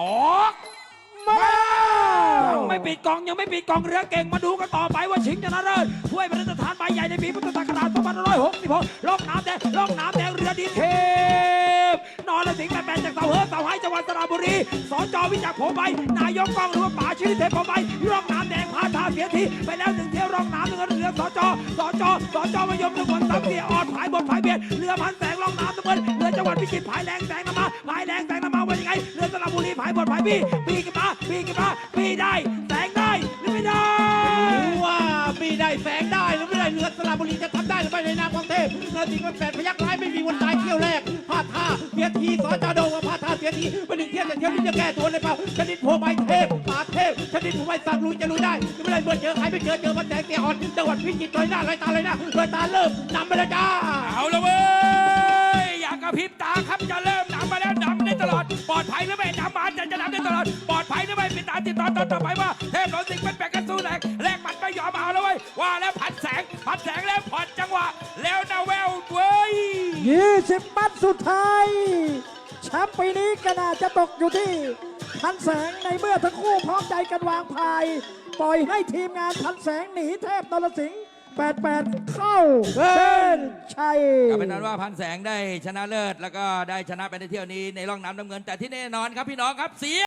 ออกมายังไม่ปิดกองยังไม่ปิดกองเรือเก่งมาดูกันต่อไปว่าชิงชนะเลิศถ้วยพระราชทานใบใหญ่ในปีพุทธศักราช2566ล่องน้ำแดงล่องน้ำแดงเรือดีเทพนอนและสิงห์แปดจากเสาเฮิร์เสาไห้จังหวัดสระบุรีสจวิจักรผมไปนายกกองหรือว่าป่าชื่อเทพผมไปล่องน้ำแดงพาทาเสียทีไปแล้วหนึ่งเที่ยวร่องน้ำหนึ่งเรือสจสจสจมายมหนึ่งคนสับเสียออดผายบนผายเบียดเรือพันแสงล่องน้ำทุกคนเรือจังหวัดพิจิตรผายแรงแสงน้ำมาผายแรงแสง เรือสระบุรีผายบนผายบีปีกันมาปีกันมาปีได้แสงได้หรือไม่ได้รู้ว่ามีได้แสงได้หรือไม่ได้เรือสระบุรีจะทำได้หรือไม่ในนามของเทพเรือสิงห์มันแปดพยักร้ายไม่มีวันตายเที่ยวแรกพลาดท่าเสียทีสอจอโดว่าพลาดท่าเสียทีไปหนึ่งเที่ยวแต่เที่ยวนี้จะแก้ตัวเลยเปล่าชนิดโพใบเทพป่าเทพชนิดโพใบสัตว์ลุยจะลุยได้หรือไม่ได้เมื่อเจอใครไม่เจอเจอมันแสงเสียอ่อนจังหวัดพิจิตรลอยหน้าลอยตาลอยหน้าลอยตาเริ่มนำไปแล้วจ้าเอาละเว้ยอยากกระพริบตาครับจะเริ่ม ปลอดภัยหรือไม่นำมาจะจะนำได้ตลอดปลอดภัยหรือไม่ติดตาติดตอนตอนต่อไปว่าเทพหลนสิงห์เป็นแบกกันสู้แรงแลกหมัดไม่ยอมเอาแล้วเว้ยว่าแล้วพันแสงพันแสงแล้วผ่อนจังหวะ แล้วนาแววเว้ย20มัดสุดท้ายแชมป์ปีนี้ก็น่าจะตกอยู่ที่พันแสงในเมื่อทั้งคู่พร้อมใจกันวางพาย ปล่อยให้ทีมงานพันแสงหนีเทพนรสิงห์ 88 เข้าเส้นชัยก็เป็นนั้นว่าพันแสงได้ชนะเลิศ แล้วก็ได้ชนะไปในเที่ยวนี้ในร่องน้ำน้ำเงิน แต่ที่แน่นอนครับพี่น้องครับเสีย